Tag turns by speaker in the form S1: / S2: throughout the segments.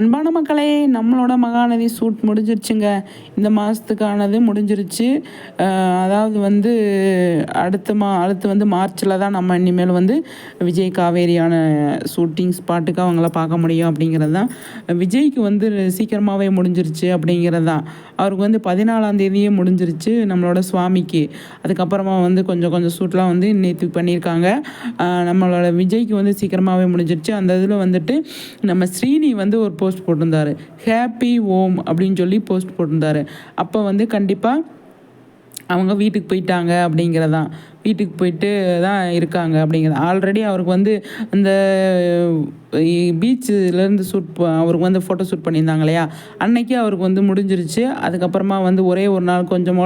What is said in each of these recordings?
S1: அன்பான மக்களே நம்மளோட மகாநதி சூட் முடிஞ்சிருச்சுங்க. இந்த மாதத்துக்கானது முடிஞ்சிருச்சு. அதாவது வந்து அடுத்த மா அடுத்து வந்து மார்ச்சில் தான் நம்ம இனிமேல் வந்து விஜய் காவேரியான ஷூட்டிங் ஸ்பாட்டுக்கு அவங்கள பார்க்க முடியும் அப்படிங்கிறது தான். விஜய்க்கு வந்து சீக்கிரமாகவே முடிஞ்சிருச்சு அப்படிங்கிறது தான். அவருக்கு வந்து பதினாலாம் தேதியே முடிஞ்சிருச்சு நம்மளோட சுவாமிக்கு. அதுக்கப்புறமா வந்து கொஞ்சம் கொஞ்சம் ஷூட்லாம் வந்து நேற்று பண்ணியிருக்காங்க. நம்மளோட விஜய்க்கு வந்து சீக்கிரமாகவே முடிஞ்சிருச்சு. அந்த இதில் வந்துட்டு நம்ம ஸ்ரீனி வந்து ஒரு போஸ்ட் போட்டிருந்தாரு. ஹாப்பி ஓம் அப்படின்னு சொல்லி போஸ்ட் போட்டிருந்தாரு. அப்போ வந்து கண்டிப்பாக அவங்க வீட்டுக்கு போயிட்டாங்க அப்படிங்கிறதான். வீட்டுக்கு போயிட்டு தான் இருக்காங்க அப்படிங்கிறது. ஆல்ரெடி அவருக்கு வந்து அந்த பீச்சிலேருந்து ஷூட் அவருக்கு வந்து ஃபோட்டோ ஷூட் பண்ணியிருந்தாங்க இல்லையா? அன்னைக்கு அவருக்கு வந்து முடிஞ்சிருச்சு. அதுக்கப்புறமா வந்து ஒரே ஒரு நாள் கொஞ்சம்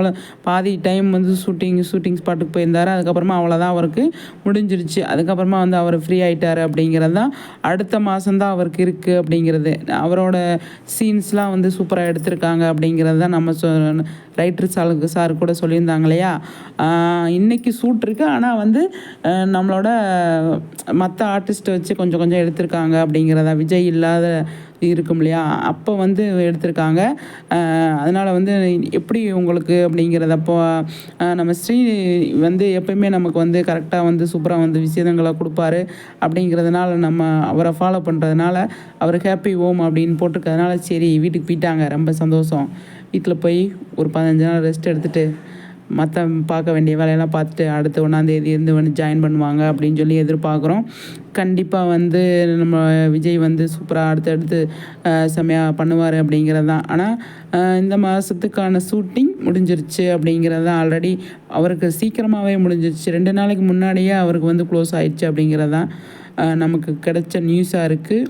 S1: பாதி டைம் வந்து ஷூட்டிங் ஷூட்டிங் ஸ்பாட்டுக்கு போயிருந்தார். அதுக்கப்புறமா அவ்வளோதான் அவருக்கு முடிஞ்சிருச்சு. அதுக்கப்புறமா வந்து அவர் ஃப்ரீ ஆகிட்டார் அப்படிங்கிறது தான் அடுத்த மாதம்தான் அவருக்கு இருக்குது அப்படிங்கிறது. அவரோட சீன்ஸ்லாம் வந்து சூப்பராக எடுத்திருக்காங்க அப்படிங்கிறது தான் நம்ம சொ ரைட்டர் சாருக்கு சார் கூட சொல்லியிருந்தாங்க இல்லையா? இன்றைக்கி இன்னைக்கு ஷூட் ஆனால் வந்து நம்மளோட மற்ற ஆர்டிஸ்ட்டை வச்சு கொஞ்சம் கொஞ்சம் எடுத்திருக்காங்க அப்படிங்கிறதா. விஜய் இல்லாத இருக்கும் இல்லையா? அப்போ வந்து எடுத்திருக்காங்க. அதனால் வந்து எப்படி உங்களுக்கு அப்படிங்கிறதப்போ நம்ம ஸ்ரீ வந்து எப்பயுமே நமக்கு வந்து கரெக்டாக வந்து சூப்பராக வந்து விஷயங்களை கொடுப்பாரு அப்படிங்கிறதுனால நம்ம அவரை ஃபாலோ பண்ணுறதுனால அவர் ஹாப்பி ஓம் அப்படின்னு போட்டிருக்கிறதுனால சரி வீட்டுக்கு போயிட்டாங்க. ரொம்ப சந்தோஷம். வீட்டில் போய் ஒரு பதினஞ்சு நாள் ரெஸ்ட் எடுத்துகிட்டு மற்ற பார்க்க வேண்டிய வேலையெல்லாம் பார்த்துட்டு அடுத்த ஒன்றாந்தேதி இருந்து வந்து ஜாயின் பண்ணுவாங்க அப்படின்னு சொல்லி எதிர்பார்க்குறோம். கண்டிப்பாக வந்து நம்ம விஜய் வந்து சூப்பராக அடுத்தடுத்து செம்மையாக பண்ணுவார் அப்படிங்கிறது. தான் ஆனால் இந்த மாதத்துக்கான ஷூட்டிங் முடிஞ்சிருச்சு அப்படிங்கிறது தான் ஆல்ரெடி அவருக்கு சீக்கிரமாகவே முடிஞ்சிருச்சு. ரெண்டு நாளைக்கு முன்னாடியே அவருக்கு வந்து க்ளோஸ் ஆயிடுச்சு அப்படிங்கிறது தான் நமக்கு கிடைச்ச நியூஸாக இருக்குது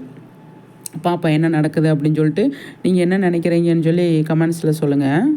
S1: பாப்பா என்ன நடக்குது அப்படின்னு சொல்லிட்டு நீங்கள் என்ன நினைக்கிறீங்கன்னு சொல்லி கமெண்ட்ஸில் சொல்லுங்கள்